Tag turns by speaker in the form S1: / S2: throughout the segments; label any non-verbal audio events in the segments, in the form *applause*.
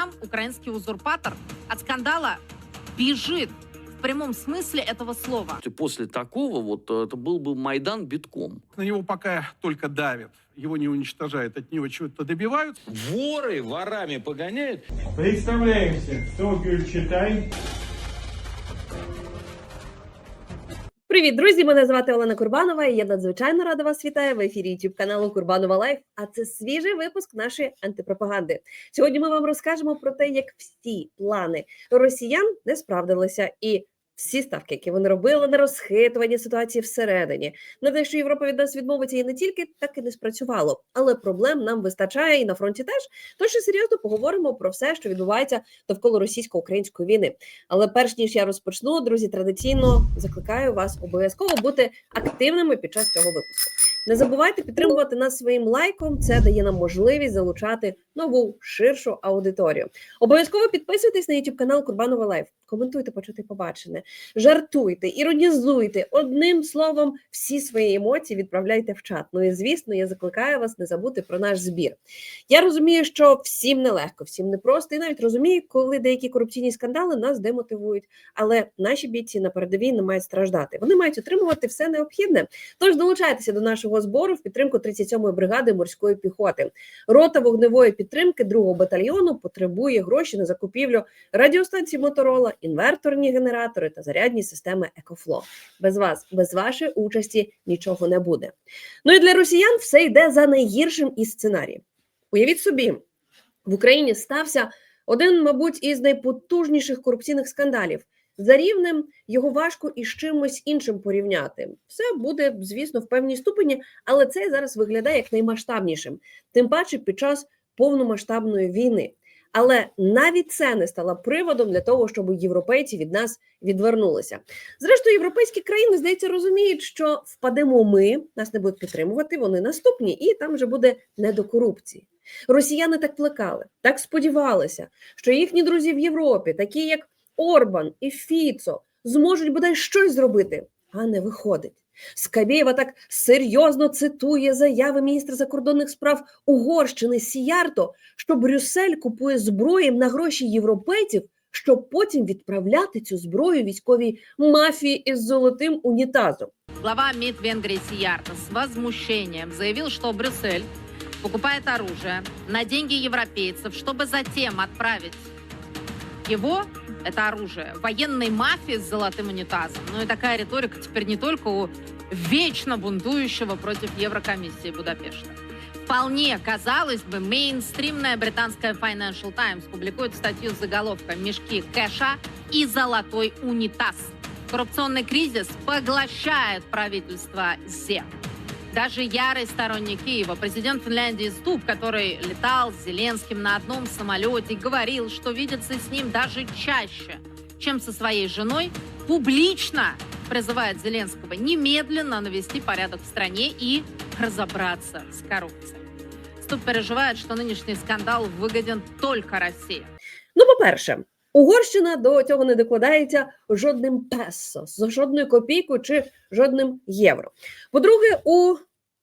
S1: сам украинский узурпатор от скандала бежит в прямом смысле этого слова.
S2: И После такого вот э, это был бы Майдан битком.
S3: На него пока только давят, его не уничтожают, от него чего-то добиваются.
S4: Воры ворами погоняют.
S5: Представляемся, кто читай.
S6: Привіт, друзі! Мене звати Олена Курбанова. і Я надзвичайно рада вас вітаю в ефірі youtube каналу Курбанова Лайф. А це свіжий випуск нашої антипропаганди. Сьогодні ми вам розкажемо про те, як всі плани росіян не справдилися, і всі ставки, які вони робили на розхитування ситуації всередині, на те, що Європа від нас відмовиться, і не тільки так і не спрацювало. Але проблем нам вистачає і на фронті теж. Тож серйозно поговоримо про все, що відбувається довкола російсько-української війни. Але перш ніж я розпочну, друзі, традиційно закликаю вас обов'язково бути активними під час цього випуску. Не забувайте підтримувати нас своїм лайком. Це дає нам можливість залучати нову ширшу аудиторію. Обов'язково підписуйтесь на YouTube канал Курбанова Лайф. Коментуйте, почути побачене, жартуйте, іронізуйте. Одним словом, всі свої емоції відправляйте в чат. Ну і звісно, я закликаю вас не забути про наш збір. Я розумію, що всім нелегко, всім непросто, і навіть розумію, коли деякі корупційні скандали нас демотивують. Але наші бійці на передовій не мають страждати. Вони мають отримувати все необхідне. Тож долучайтеся до нашого збору в підтримку 37-ї бригади морської піхоти. Рота вогневої підтримки 2-го батальйону потребує гроші на закупівлю радіостанцій Моторола, інверторні генератори та зарядні системи Екофло. Без вас, без вашої участі нічого не буде. Ну і для росіян все йде за найгіршим із сценаріїв. Уявіть собі, в Україні стався один, мабуть, із найпотужніших корупційних скандалів. За рівнем його важко із чимось іншим порівняти. Все буде, звісно, в певній ступені, але це зараз виглядає як наймасштабнішим, тим паче під час повномасштабної війни. Але навіть це не стало приводом для того, щоб європейці від нас відвернулися. Зрештою, європейські країни здається розуміють, що впадемо ми, нас не будуть підтримувати. Вони наступні, і там вже буде не до корупції. Росіяни так плекали, так сподівалися, що їхні друзі в Європі, такі як Орбан і Фіцо, зможуть бодай щось зробити, а не виходить. Скабєєва так серйозно цитує заяви міністра закордонних справ Угорщини Сіярто, що Брюссель купує зброю на гроші європейців, щоб потім відправляти цю зброю військовій мафії із золотим унітазом.
S1: Глава МИД Венгрии Сиярта с возмущением заявил, что Брюссель покупает оружие на деньги европейцев, чтобы затем отправить его, это оружие, военной мафии с золотым унитазом. Ну и такая риторика теперь не только у вечно бунтующего против Еврокомиссии Будапешта. Вполне, казалось бы, мейнстримная британская Financial Times публикует статью с заголовком «Мешки кэша и золотой унитаз». Коррупционный кризис поглощает правительство ЗЕ. Даже ярый сторонник Киева, президент Финляндии Ступ, который летал с Зеленским на одном самолете, говорил, что видится с ним даже чаще, чем со своей женой, публично призывает Зеленского немедленно навести порядок в стране и разобраться с коррупцией. Ступ переживает, что нынешний скандал выгоден только России.
S6: Ну, по-перше, Угорщина до цього не докладається жодним песо, жодною копійкою чи жодним євро. По-друге, у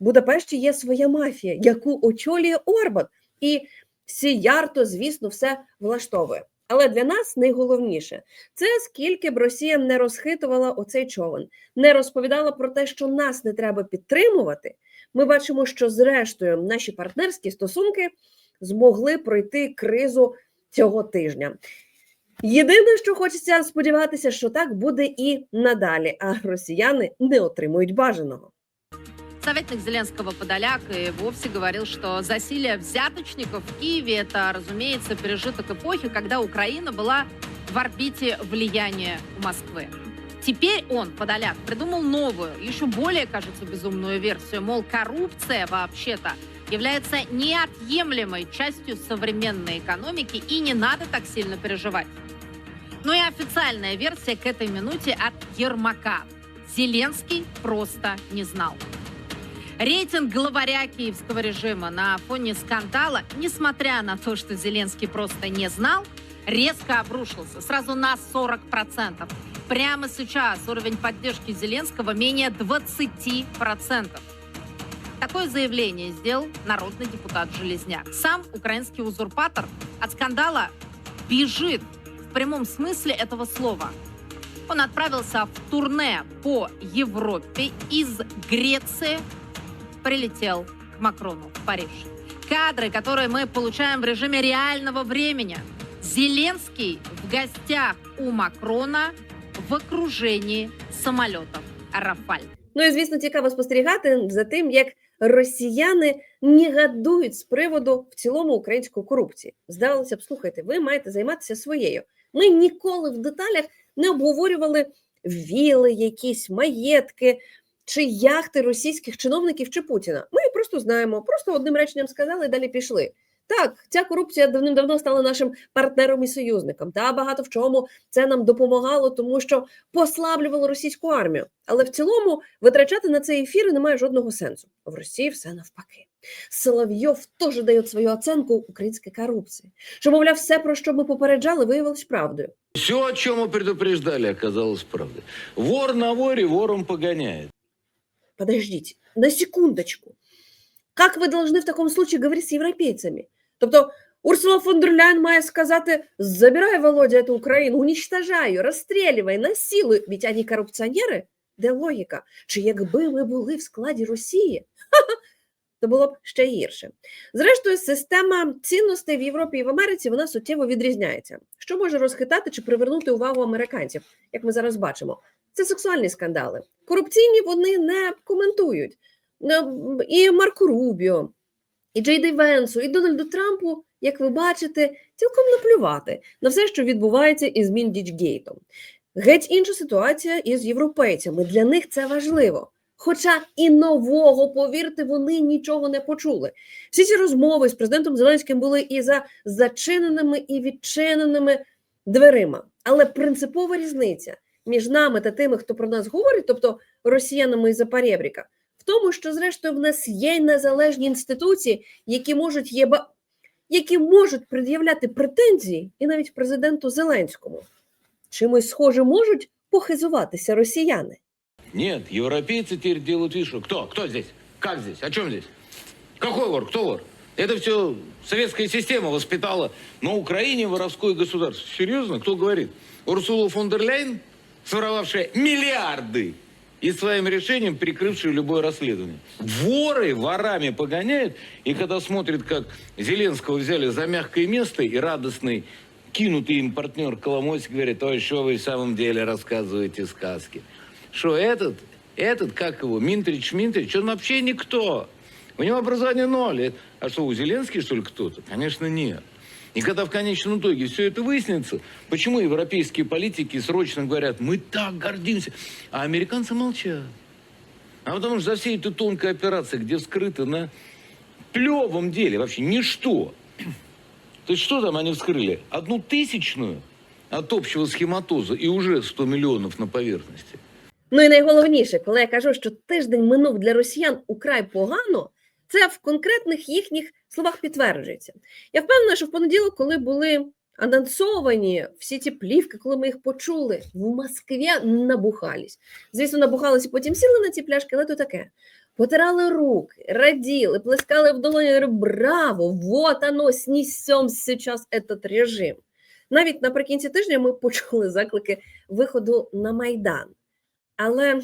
S6: Будапешті є своя мафія, яку очолює Орбан, і Сіярто, звісно, все влаштовує. Але для нас найголовніше це скільки б Росія не розхитувала оцей човен, не розповідала про те, що нас не треба підтримувати. Ми бачимо, що зрештою наші партнерські стосунки змогли пройти кризу цього тижня. Єдине, що хочеться сподіватися, що так буде і надалі, а росіяни не отримують бажаного.
S1: Советник Зеленского Подоляк и вовсе говорил, что засилие взяточников в Киеве – это, разумеется, пережиток эпохи, когда Украина была в орбите влияния у Москвы. Теперь он, Подоляк, придумал новую, еще более, кажется, безумную версию. Мол, коррупция вообще-то является неотъемлемой частью современной экономики и не надо так сильно переживать. Ну и официальная версия к этой минуте от Ермака. Зеленский просто не знал. Рейтинг главаря киевского режима на фоне скандала, несмотря на то, что Зеленский просто не знал, резко обрушился сразу на 40%. Прямо сейчас уровень поддержки Зеленского менее 20%. Такое заявление сделал народный депутат Железняк. Сам украинский узурпатор от скандала бежит в прямом смысле этого слова. Он отправился в турне по Европе из Греции, прилетел к Макрону в Париж. Кадры, которые мы получаем в режиме реального времени. Зеленский в гостях у Макрона в окружении самолетов «Рафаль».
S6: Ну і звісно, цікаво спостерігати за тим, як росіяни не гадують з приводу в цілому української корупції. Здавалося б, слухайте, ви маєте займатися своєю. Ми ніколи в деталях не обговорювали віли, якісь маєтки чи яхти російських чиновників чи Путіна. Ми просто знаємо, просто одним реченням сказали і далі пішли. Так, ця корупція давним-давно стала нашим партнером і союзником. Та багато в чому це нам допомагало, тому що послаблювало російську армію. Але в цілому витрачати на цей ефір немає жодного сенсу. В Росії все навпаки. Соловйов теж дає свою оценку українській корупції. Що, мовляв, все, про що ми попереджали, виявилось правдою.
S4: Все, о чем мы предупреждали, оказалось правдой. Вор на воре вором погоняет.
S6: Подождите, на секундочку. Как ви должны в такому случае говорити з європейцями? Тобто Урсула фон дер Ляйн має сказати: забирай, Володя, эту Україну, уничтожай її, розстрілювай, насилуй. Ведь вони корупціонери? Де логіка? Чи якби ми були в складі Росії? То було б ще гірше. Зрештою, система цінностей в Європі і в Америці вона суттєво відрізняється. Що може розхитати чи привернути увагу американців, як ми зараз бачимо? Це сексуальні скандали. Корупційні вони не коментують. Ну, І Марку Рубіо, і Джей Ді Венсу, і Дональду Трампу, як ви бачите, цілком наплювати на все, що відбувається із Міндічгейтом. Геть інша ситуація із європейцями. Для них це важливо. Хоча і нового, повірте, вони нічого не почули. Всі ці розмови з президентом Зеленським були і за зачиненими і відчиненими дверима. Але принципова різниця між нами та тими, хто про нас говорить, тобто росіянами із Запорєбріка, в тому, що зрештою в нас є незалежні інституції, які можуть є які можуть пред'являти претензії і навіть президенту Зеленському. Чимось схоже можуть похизуватися росіяни.
S4: Нет, европейцы теперь делают вид, что кто? Кто здесь? Как здесь? О чем здесь? Какой вор? Кто вор? Это все советская система воспитала на Украине воровское государство. Серьезно? Кто говорит? Урсула фон дер Ляйн, своровавшая миллиарды и своим решением прикрывшая любое расследование. Воры ворами погоняют, и когда смотрят, как Зеленского взяли за мягкое место, и радостный кинутый им партнер Коломойский говорит, ой, что вы в самом деле рассказываете сказки. Что этот, этот, как его, Минтрич, Минтрич, он вообще никто. У него образование ноль. А что, у Зеленский, что ли, кто-то? Конечно, нет. И когда в конечном итоге все это выяснится, почему европейские политики срочно говорят, мы так гордимся, а американцы молчат. А потому что за всей этой тонкой операцией, где вскрыто на плевом деле вообще ничто. *clears throat* То есть что там они вскрыли? Одну тысячную от общего схематоза и уже 100 миллионов на поверхности.
S6: Ну і найголовніше, коли я кажу, що тиждень минув для росіян украй погано, це в конкретних їхніх словах підтверджується. Я впевнена, що в понеділок, коли були анонсовані всі ці плівки, коли ми їх почули, в Москві набухались. Звісно, набухались і потім сіли на ці пляшки, але то таке. Потирали руки, раділи, плескали в долоні, браво! Вот оно, снісем сейчас этот режим. Навіть наприкінці тижня ми почули заклики виходу на Майдан. Але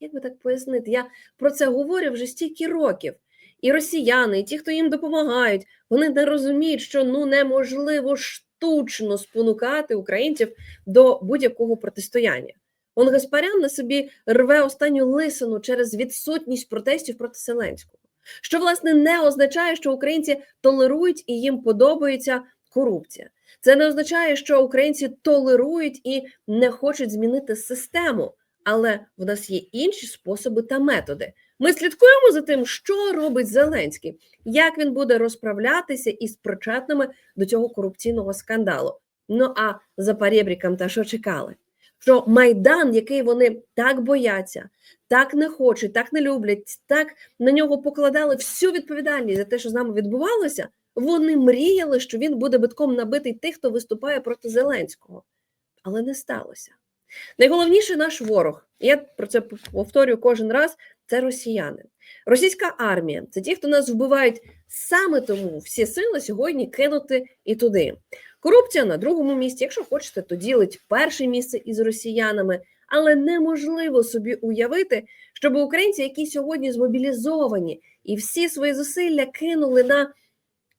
S6: як би так пояснити, я про це говорю вже стільки років. І росіяни, і ті, хто їм допомагають, вони не розуміють, що ну неможливо штучно спонукати українців до будь-якого протистояння. Он Гаспарян на собі рве останню лисину через відсутність протестів проти Зеленського, що власне не означає, що українці толерують і їм подобається корупція. Це не означає, що українці толерують і не хочуть змінити систему, але в нас є інші способи та методи. Ми слідкуємо за тим, що робить Зеленський, як він буде розправлятися із причетними до цього корупційного скандалу. Ну а за перебріком та що чекали? Що майдан, який вони так бояться, так не хочуть, так не люблять, так на нього покладали всю відповідальність за те, що з нами відбувалося. Вони мріяли, що він буде битком набитий тих, хто виступає проти Зеленського, але не сталося. Найголовніший наш ворог, я про це повторюю кожен раз, це росіяни. Російська армія це ті, хто нас вбивають саме тому всі сили сьогодні кинути і туди. Корупція на другому місці. Якщо хочете, то ділить перше місце із росіянами, але неможливо собі уявити, щоб українці, які сьогодні змобілізовані і всі свої зусилля кинули на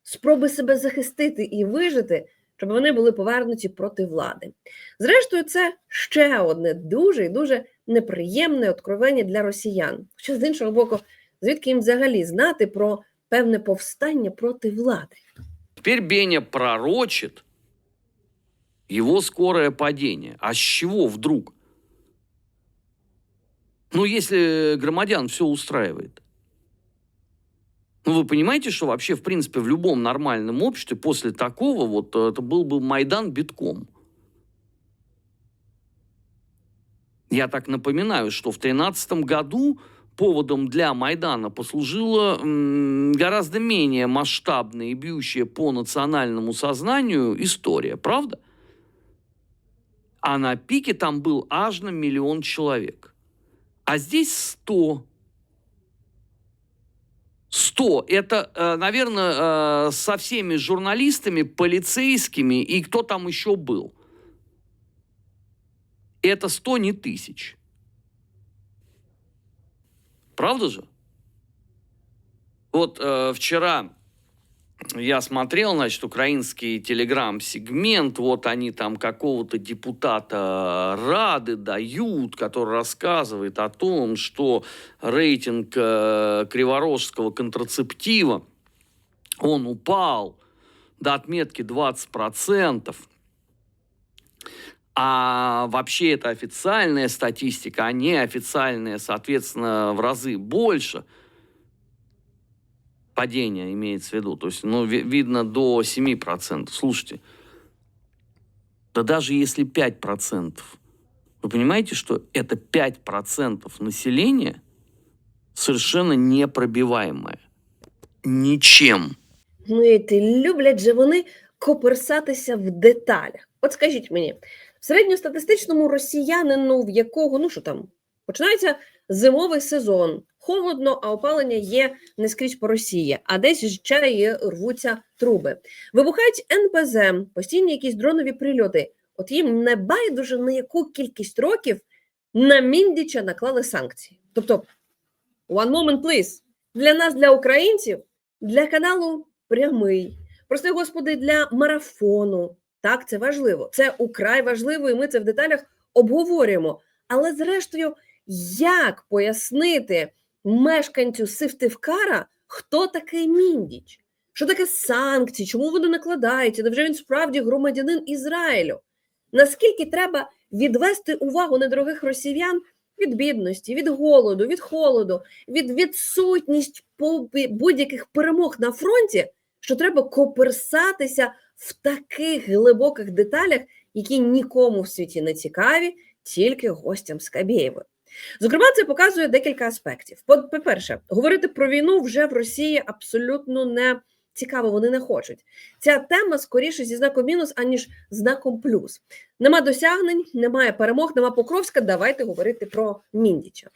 S6: спроби себе захистити і вижити, щоб вони були повернуті проти влади. Зрештою, це ще одне дуже і дуже неприємне откровення для росіян. Хоча з іншого боку, звідки їм взагалі знати про певне повстання проти влади?
S2: Теперь Беня пророчит его скорое падение. А с чего вдруг? Ну, если громадян все устраивает. Ну, вы понимаете, что вообще, в принципе, в любом нормальном обществе после такого вот э, это был бы Майдан битком. Я так напоминаю, что в 2013 году поводом для Майдана послужила м, гораздо менее масштабная и бьющая по национальному сознанию история, правда? А на пике там был аж на миллион человек. А здесь 100. 100. Это, э, наверное, э, со всеми журналистами, полицейскими и кто там еще был. Это 100 не тысяч. Правда же? Вот э, вчера я смотрел, значит, украинский телеграм-сегмент, вот они там какого-то депутата Рады дают, который рассказывает о том, что рейтинг э, криворожского контрацептива, он упал до отметки 20%. А вообще это официальная статистика, а неофициальная, соответственно, в разы больше. Падение имеется в виду. То есть, ну, ви- видно до 7%. Слушайте, да даже если 5%, вы понимаете, что это 5% населения совершенно непробиваемое. Ничем.
S6: Ну і ти люблять же вони коперсатися в деталях. От скажіть мені, в середньостатистичному росіянину, в якого, ну що там, починається зимовий сезон, холодно, а опалення є не скрізь по Росії, а десь ще і рвуться труби. Вибухають НПЗ, постійні якісь дронові прильоти. От їм не байдуже на яку кількість років на Міндіча наклали санкції. Тобто, one moment, please. Для нас, для українців, для каналу прямий. Прости господи, для марафону. Так, це важливо. Це украй важливо, і ми це в деталях обговорюємо. Але зрештою, як пояснити мешканцю Сивтивкара, хто такий Міндіч? Що таке санкції? Чому вони накладаються? Невже він справді громадянин Ізраїлю? Наскільки треба відвести увагу недорогих росіян від бідності, від голоду, від холоду, від відсутність будь-яких перемог на фронті, що треба коперсатися в таких глибоких деталях, які нікому в світі не цікаві, тільки гостям Скабєєва. Зокрема, це показує декілька аспектів. По- По-перше, говорити про війну вже в Росії абсолютно не цікаво, вони не хочуть. Ця тема скоріше зі знаком мінус, аніж знаком плюс. Нема досягнень, немає перемог, нема Покровська. Давайте говорити про Міндіча.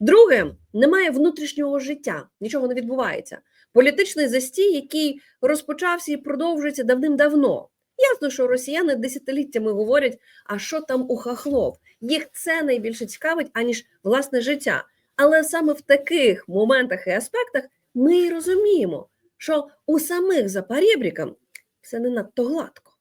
S6: Друге, немає внутрішнього життя, нічого не відбувається. Політичний застій, який розпочався і продовжується давним-давно. Ясно, що росіяни десятиліттями говорять, а що там у хахлов? Їх це найбільше цікавить, аніж власне життя. Але саме в таких моментах і аспектах ми і розуміємо, що у самих запорєбрікам все не надто гладко.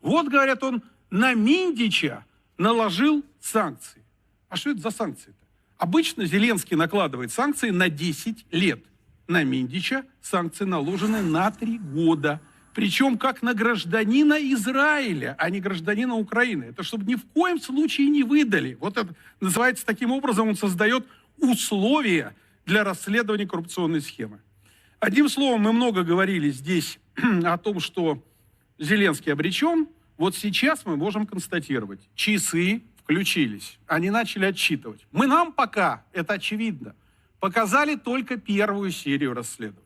S3: Вот, говорят, он на Миндича наложил санкции. А что это за санкции-то? Обычно Зеленский накладывает санкции на 10 лет. На Миндича санкции наложены на 3 года. Причем как на гражданина Израиля, а не гражданина Украины. Это чтобы ни в коем случае не выдали. Вот это называется таким образом, он создает условия для расследования коррупционной схемы. Одним словом, мы много говорили здесь *clears throat* о том, что Зеленский обречен. Вот сейчас мы можем констатировать, часы включились, они начали отчитывать. Мы нам пока, это очевидно, показали только первую серию расследований.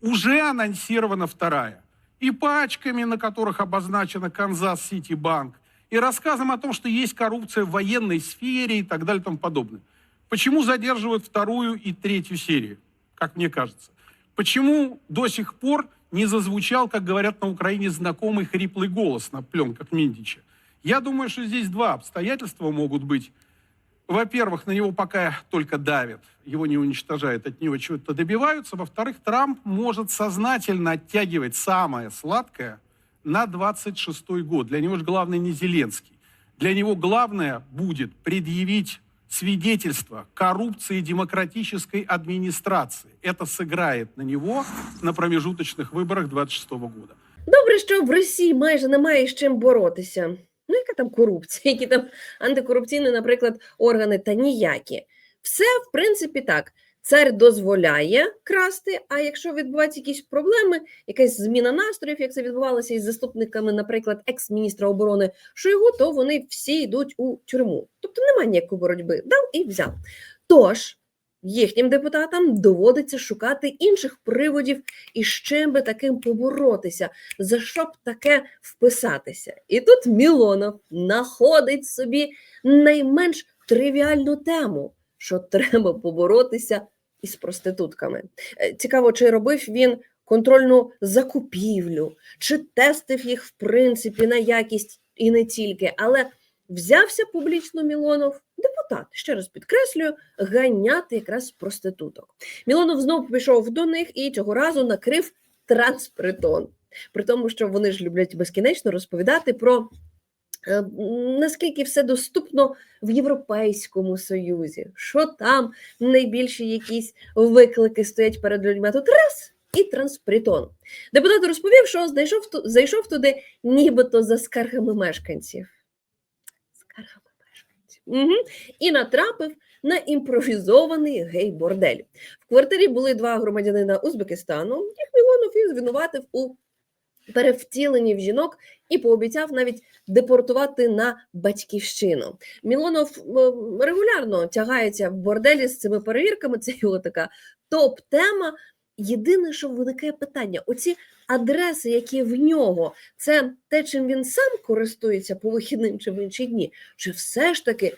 S3: Уже анонсирована вторая. И пачками, на которых обозначена Канзас-Сити Банк, и рассказом о том, что есть коррупция в военной сфере и так далее и тому подобное. Почему задерживают вторую и третью серию, как мне кажется? Почему до сих пор не зазвучал, как говорят на Украине, знакомый хриплый голос на пленках Миндича? Я думаю, что здесь два обстоятельства могут быть. Во-первых, на него пока только давят, его не уничтожают, от него чего-то добиваются. Во-вторых, Трамп может сознательно оттягивать самое сладкое на 26 год. Для него же главное не Зеленский. Для него главное будет предъявить свидетельство коррупции демократической администрации. Это сыграет на него на промежуточных выборах 26 года.
S6: Добре, що в Росії майже немає з чим боротися. Ну, яка там корупція, які там антикорупційні, наприклад, органи та ніякі. Все, в принципі, так. Цар дозволяє красти, а якщо відбуваються якісь проблеми, якась зміна настроїв, як це відбувалося із заступниками, наприклад, екс-міністра оборони Шойгу, то вони всі йдуть у тюрму. Тобто немає ніякої боротьби. Дав і взяв. Тож їхнім депутатам доводиться шукати інших приводів і з чим би таким поборотися, за що б таке вписатися. І тут Мілонов знаходить собі найменш тривіальну тему, що треба поборотися із проститутками. Е, Цікаво, чи робив він контрольну закупівлю, чи тестив їх в принципі на якість і не тільки, але взявся публічно Мілонов, депутат, ще раз підкреслюю, ганяти якраз проституток. Мілонов знову пішов до них і цього разу накрив транспритон. При тому, що вони ж люблять безкінечно розповідати про е, наскільки все доступно в Європейському Союзі, що там найбільші якісь виклики стоять перед людьми. А Тут раз і транспритон. Депутат розповів, що знайшов зайшов туди нібито за скаргами мешканців. Угу. І натрапив на імпровізований гей-бордель. В квартирі були два громадянина Узбекистану, їх Мілонов і звинуватив у перевтіленні в жінок і пообіцяв навіть депортувати на батьківщину. Мілонов регулярно тягається в борделі з цими перевірками. Це його така топ-тема. Єдине, що виникає питання: оці адреси, які в нього, це те, чим він сам користується по вихідним чи в інші дні, чи все ж таки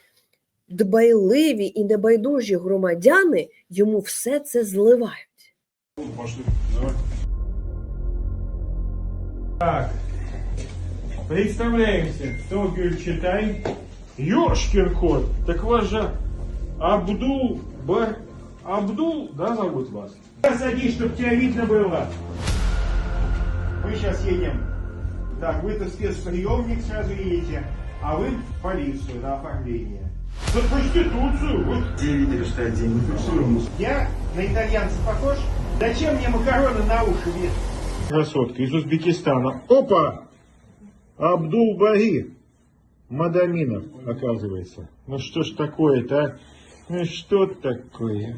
S6: дбайливі і небайдужі громадяни йому все це зливають.
S5: Пошли, давай. Так. Представляемся. Кто Гюльчатай? Ёшкин кот. Так вас же Абдул Бар... Абдул, да, зовут вас? Садись, чтобы тебя видно было.
S7: Мы сейчас едем. Так, вы-то в спецприемник сразу едете, а вы в полицию на оформление.
S5: За проституцию. Вот.
S7: Где видели, что я деньги Я на итальянца похож? Зачем мне макароны на уши вешать?
S5: Красотка из Узбекистана. Опа! Абдул Баги. Мадаминов, оказывается. Ну что ж такое-то, а? Ну что такое?